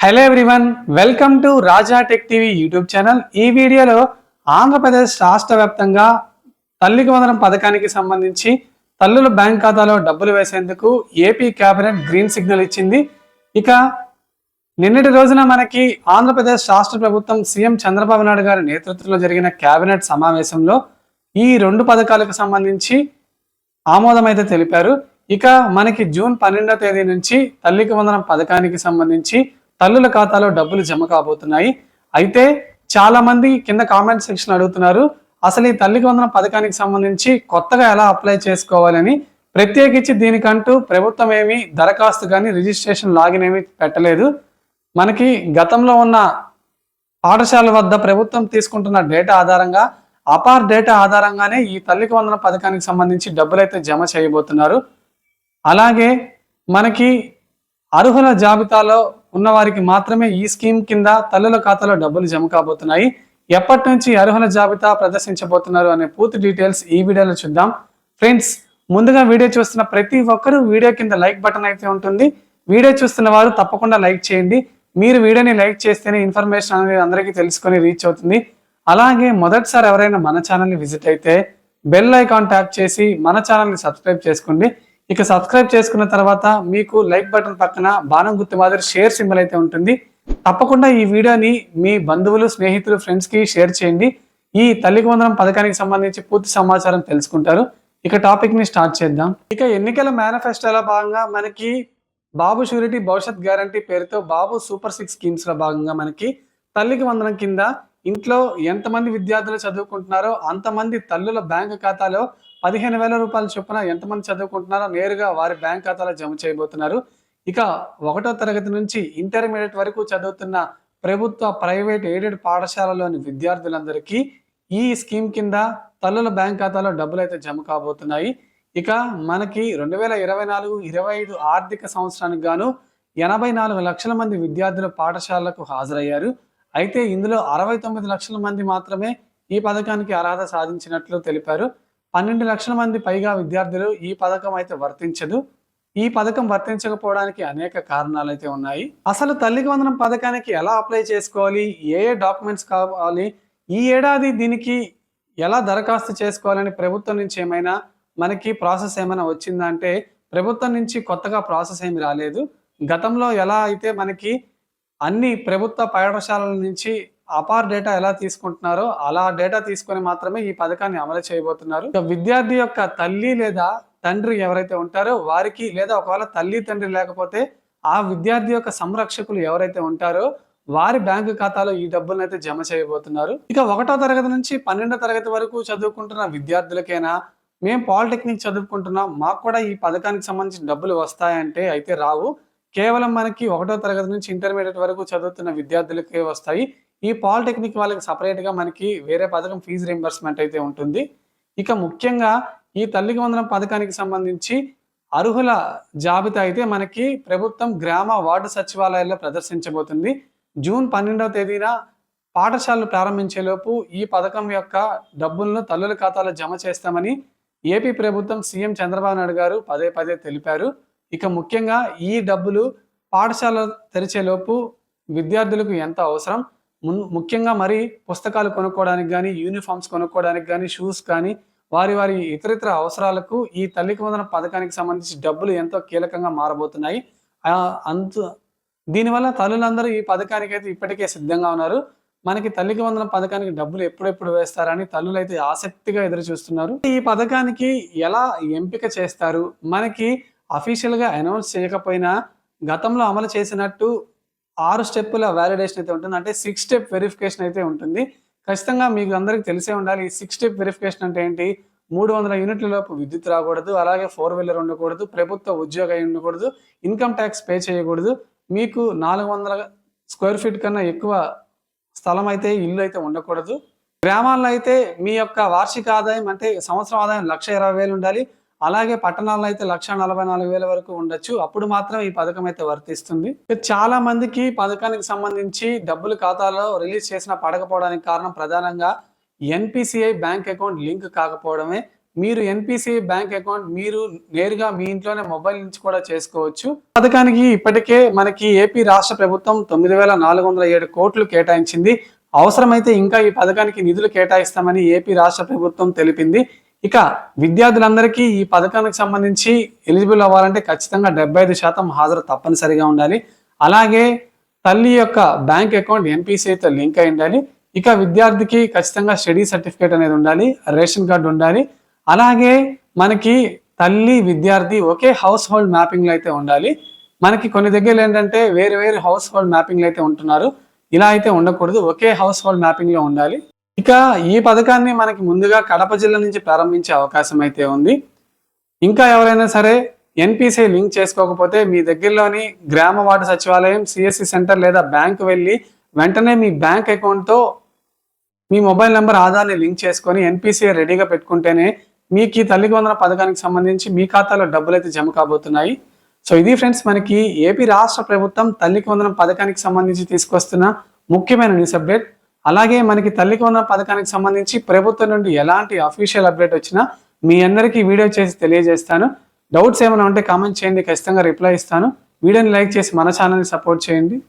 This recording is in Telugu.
Hello everyone welcome to Raja tech TV YouTube channel ఈ వీడియోలో ఆంధ్రప్రదేశ్ రాష్ట్ర వ్యాప్తంగా తల్లికి వందనం పథకానికి సంబంధించి తల్లుల బ్యాంక్ ఖాతాలో డబ్బులు వేసేందుకు ఏపీ కేబినెట్ గ్రీన్ సిగ్నల్ ఇచ్చింది. ఇక నిన్నటి రోజున మనకి ఆంధ్రప్రదేశ్ రాష్ట్ర ప్రభుత్వం సీఎం చంద్రబాబు నాయుడు గారి నేతృత్వంలో జరిగిన కేబినెట్ సమావేశంలో ఈ రెండు పథకాలకు సంబంధించి ఆమోదం అయితే తెలిపారు. ఇక మనకి జూన్ పన్నెండో తేదీ నుంచి తల్లికి వందనం పథకానికి సంబంధించి తల్లుల ఖాతాలో డబ్బులు జమ కాబోతున్నాయి. అయితే చాలా మంది కింద కామెంట్ సెక్షన్ అడుగుతున్నారు అసలు ఈ తల్లికి వందన పథకానికి సంబంధించి కొత్తగా ఎలా అప్లై చేసుకోవాలని. ప్రత్యేకించి దీనికంటూ ప్రభుత్వం ఏమి దరఖాస్తు కానీ రిజిస్ట్రేషన్ లాగిన్ ఏమి పెట్టలేదు. మనకి గతంలో ఉన్న పాఠశాల వద్ద ప్రభుత్వం తీసుకుంటున్న డేటా ఆధారంగా అపార్ డేటా ఆధారంగానే ఈ తల్లికి వందన పథకానికి సంబంధించి డబ్బులైతే జమ చేయబోతున్నారు. అలాగే మనకి అర్హుల జాబితాలో ఉన్న వారికి మాత్రమే ఈ స్కీమ్ కింద తల్లుల ఖాతాలో డబ్బులు జమ కాబోతున్నాయి. ఎప్పటి నుంచి అర్హుల జాబితా ప్రదర్శించబోతున్నారు అనే పూర్తి డీటెయిల్స్ ఈ వీడియోలో చూద్దాం. ఫ్రెండ్స్ ముందుగా వీడియో చూస్తున్న ప్రతి ఒక్కరూ వీడియో కింద లైక్ బటన్ అయితే ఉంటుంది. వీడియో చూస్తున్న వారు తప్పకుండా లైక్ చేయండి. మీరు వీడియోని లైక్ చేస్తేనే ఇన్ఫర్మేషన్ అనేది అందరికీ తెలుసుకొని రీచ్ అవుతుంది. అలాగే మొదటిసారి ఎవరైనా మన ఛానల్ని విజిట్ అయితే బెల్ ఐకాన్ ట్యాప్ చేసి మన ఛానల్ని సబ్స్క్రైబ్ చేసుకోండి. ఇక సబ్స్క్రైబ్ చేసుకున్న తర్వాత మీకు లైక్ బటన్ పక్కన బాణం గుర్తు మాదిరి షేర్ సింబల్ అయితే ఉంటుంది. తప్పకుండా ఈ వీడియోని మీ బంధువులు స్నేహితులు ఫ్రెండ్స్కి షేర్ చేయండి. ఈ తల్లికి వందనం పథకానికి సంబంధించి పూర్తి సమాచారం తెలుసుకుంటారు. ఇక టాపిక్ని స్టార్ట్ చేద్దాం. ఇక ఎన్నికల మేనిఫెస్టోలో భాగంగా మనకి బాబు షూరిటీ భవిష్యత్ గ్యారంటీ పేరుతో బాబు సూపర్ సిక్స్ స్కీమ్స్లో భాగంగా మనకి తల్లికి వందనం కింద ఇంట్లో ఎంతమంది విద్యార్థులు చదువుకుంటున్నారో అంతమంది తల్లుల బ్యాంక్ ఖాతాలో పదిహేను వేల రూపాయల చొప్పున ఎంతమంది చదువుకుంటున్నారో నేరుగా వారి బ్యాంక్ ఖాతాలో జమ చేయబోతున్నారు. ఇక ఒకటో తరగతి నుంచి ఇంటర్మీడియట్ వరకు చదువుతున్న ప్రభుత్వ ప్రైవేట్ ఎయిడెడ్ పాఠశాలలోని విద్యార్థులందరికీ ఈ స్కీమ్ కింద తల్లుల బ్యాంక్ ఖాతాలో డబ్బులు అయితే జమ కాబోతున్నాయి. ఇక మనకి రెండు వేల ఇరవై నాలుగు ఇరవై ఐదు ఆర్థిక సంవత్సరానికి గాను ఎనభై నాలుగు లక్షల మంది విద్యార్థులు పాఠశాలలకు హాజరయ్యారు. అయితే ఇందులో అరవై తొమ్మిది లక్షల మంది మాత్రమే ఈ పథకానికి అర్హత సాధించినట్లు తెలిపారు. పన్నెండు లక్షల మంది పైగా విద్యార్థులు ఈ పథకం అయితే వర్తించదు. ఈ పథకం వర్తించకపోవడానికి అనేక కారణాలు అయితే ఉన్నాయి. అసలు తల్లికి వందనం పథకానికి ఎలా అప్లై చేసుకోవాలి? ఏ ఏ డాక్యుమెంట్స్ కావాలి? ఈ ఏడాది దీనికి ఎలా దరఖాస్తు చేసుకోవాలని ప్రభుత్వం నుంచి ఏమైనా మనకి ప్రాసెస్ ఏమైనా వచ్చిందా అంటే ప్రభుత్వం నుంచి కొత్తగా ప్రాసెస్ ఏమి రాలేదు. గతంలో ఎలా అయితే మనకి అన్ని ప్రభుత్వ పాఠశాలల నుంచి అపార్ డేటా ఎలా తీసుకుంటున్నారో అలా డేటా తీసుకొని మాత్రమే ఈ పథకాన్ని అమలు చేయబోతున్నారు. ఇక విద్యార్థి యొక్క తల్లి లేదా తండ్రి ఎవరైతే ఉంటారో వారికి లేదా ఒకవేళ తల్లి తండ్రి లేకపోతే ఆ విద్యార్థి యొక్క సంరక్షకులు ఎవరైతే ఉంటారో వారి బ్యాంకు ఖాతాలో ఈ డబ్బులను అయితే జమ చేయబోతున్నారు. ఇక ఒకటో తరగతి నుంచి పన్నెండో తరగతి వరకు చదువుకుంటున్న విద్యార్థులకైనా మేము పాలిటెక్నిక్ చదువుకుంటున్నాం మాకు కూడా ఈ పథకానికి సంబంధించిన డబ్బులు వస్తాయంటే అయితే రావు. కేవలం మనకి ఒకటో తరగతి నుంచి ఇంటర్మీడియట్ వరకు చదువుతున్న విద్యార్థులకే వస్తాయి. ఈ పాలిటెక్నిక్ వాళ్ళకి సపరేట్గా మనకి వేరే పథకం ఫీజు రింబర్స్మెంట్ అయితే ఉంటుంది. ఇక ముఖ్యంగా ఈ తల్లికి వందనం పథకానికి సంబంధించి అర్హుల జాబితా అయితే మనకి ప్రభుత్వం గ్రామ వార్డు సచివాలయాల్లో ప్రదర్శించబోతుంది. జూన్ పన్నెండవ తేదీన పాఠశాలలు ప్రారంభించేలోపు ఈ పథకం యొక్క డబ్బులను తల్లుల ఖాతాలో జమ చేస్తామని ఏపీ ప్రభుత్వం సీఎం చంద్రబాబు నాయుడు గారు పదే పదే తెలిపారు. ఇక ముఖ్యంగా ఈ డబ్బులు పాఠశాల తెరిచేలోపు విద్యార్థులకు ఎంత అవసరం? ముఖ్యంగా మరి పుస్తకాలు కొనుక్కోవడానికి కానీ యూనిఫామ్స్ కొనుక్కోవడానికి కానీ షూస్ కానీ వారి వారి ఇతరితర అవసరాలకు ఈ తల్లికి వందన పథకానికి సంబంధించి డబ్బులు ఎంతో కీలకంగా మారబోతున్నాయి. అంత దీనివల్ల తల్లులందరూ ఈ పథకానికి అయితే ఇప్పటికే సిద్ధంగా ఉన్నారు. మనకి తల్లికి వందన పథకానికి డబ్బులు ఎప్పుడెప్పుడు వేస్తారని తల్లులు అయితే ఆసక్తిగా ఎదురు చూస్తున్నారు ఈ పథకానికి ఎలా ఎంపిక చేస్తారు? మనకి అఫీషియల్గా అనౌన్స్ చేయకపోయినా గతంలో అమలు చేసినట్టు ఆరు స్టెప్పుల వ్యాలిడేషన్ అయితే ఉంటుంది. అంటే సిక్స్ స్టెప్ వెరిఫికేషన్ అయితే ఉంటుంది. ఖచ్చితంగా మీకు అందరికి తెలిసే ఉండాలి. ఈ సిక్స్ స్టెప్ వెరిఫికేషన్ అంటే ఏంటి? మూడు వందల యూనిట్ల లోపు విద్యుత్ రాకూడదు. అలాగే ఫోర్ వీలర్ ఉండకూడదు. ప్రభుత్వ ఉద్యోగం ఉండకూడదు. ఇన్కమ్ ట్యాక్స్ పే చేయకూడదు. మీకు నాలుగు వందల స్క్వేర్ ఫీట్ కన్నా ఎక్కువ స్థలం అయితే ఇల్లు అయితే ఉండకూడదు. గ్రామాల్లో అయితే మీ యొక్క వార్షిక ఆదాయం అంటే సంవత్సరం ఆదాయం లక్ష ఇరవై వేలు ఉండాలి. అలాగే పట్టణాల్లో అయితే లక్ష నలభై నాలుగు వేల వరకు ఉండొచ్చు. అప్పుడు మాత్రం ఈ పథకం అయితే వర్తిస్తుంది. చాలా మందికి పథకానికి సంబంధించి డబ్బులు ఖాతాలో రిలీజ్ చేసిన పడకపోవడానికి కారణం ప్రధానంగా ఎన్పిసిఐ బ్యాంక్ అకౌంట్ లింక్ కాకపోవడమే. మీరు ఎన్పిసిఐ బ్యాంక్ అకౌంట్ మీరు నేరుగా మీ ఇంట్లోనే మొబైల్ నుంచి కూడా చేసుకోవచ్చు. పథకానికి ఇప్పటికే మనకి ఏపీ రాష్ట్ర ప్రభుత్వం తొమ్మిది వేల నాలుగు వందల ఏడు కోట్లు కేటాయించింది. అవసరమైతే ఇంకా ఈ పథకానికి నిధులు కేటాయిస్తామని ఏపీ రాష్ట్ర ప్రభుత్వం తెలిపింది. ఇక విద్యార్థులందరికీ ఈ పథకానికి సంబంధించి ఎలిజిబుల్ అవ్వాలంటే ఖచ్చితంగా డెబ్బై ఐదు శాతం హాజరు తప్పనిసరిగా ఉండాలి. అలాగే తల్లి యొక్క బ్యాంక్ అకౌంట్ ఎన్పిసిఐతో లింక్ అయి ఉండాలి. ఇక విద్యార్థికి ఖచ్చితంగా స్టడీ సర్టిఫికేట్ అనేది ఉండాలి రేషన్ కార్డు ఉండాలి. అలాగే మనకి తల్లి విద్యార్థి ఒకే హౌస్ హోల్డ్ మ్యాపింగ్లో అయితే ఉండాలి. మనకి కొన్ని దగ్గరలు ఏంటంటే వేరు వేరు హౌస్ హోల్డ్ మ్యాపింగ్లో అయితే ఉంటున్నారు. ఇలా అయితే ఉండకూడదు ఒకే హౌస్ హోల్డ్ మ్యాపింగ్లో ఉండాలి. ఇక ఈ పథకాన్ని మనకి ముందుగా కడప జిల్లా నుంచి ప్రారంభించే అవకాశం అయితే ఉంది. ఇంకా ఎవరైనా సరే ఎన్పిసిఐ లింక్ చేసుకోకపోతే మీ దగ్గరలోని గ్రామ వార్డు సచివాలయం సిఎస్సి సెంటర్ లేదా బ్యాంకు వెళ్ళి వెంటనే మీ బ్యాంక్ అకౌంట్తో మీ మొబైల్ నెంబర్ ఆధార్ని లింక్ చేసుకొని ఎన్పిసిఐ రెడీగా పెట్టుకుంటేనే మీకు ఈ తల్లికి వందన పథకానికి సంబంధించి మీ ఖాతాలో డబ్బులు అయితే జమ కాబోతున్నాయి. సో ఇది ఫ్రెండ్స్ మనకి ఏపీ రాష్ట్ర ప్రభుత్వం తల్లికి వందనం పథకానికి సంబంధించి తీసుకొస్తున్న ముఖ్యమైన న్యూస్ అప్డేట్. అలాగే మనకి తల్లికి ఉన్న పథకానికి సంబంధించి ప్రభుత్వం నుండి ఎలాంటి అఫీషియల్ అప్డేట్ వచ్చినా మీ అందరికీ వీడియో చేసి తెలియజేస్తాను. డౌట్స్ ఏమైనా ఉంటే కామెంట్ చేయండి ఖచ్చితంగా రిప్లై ఇస్తాను. వీడియోని లైక్ చేసి మన ఛానల్ని సపోర్ట్ చేయండి.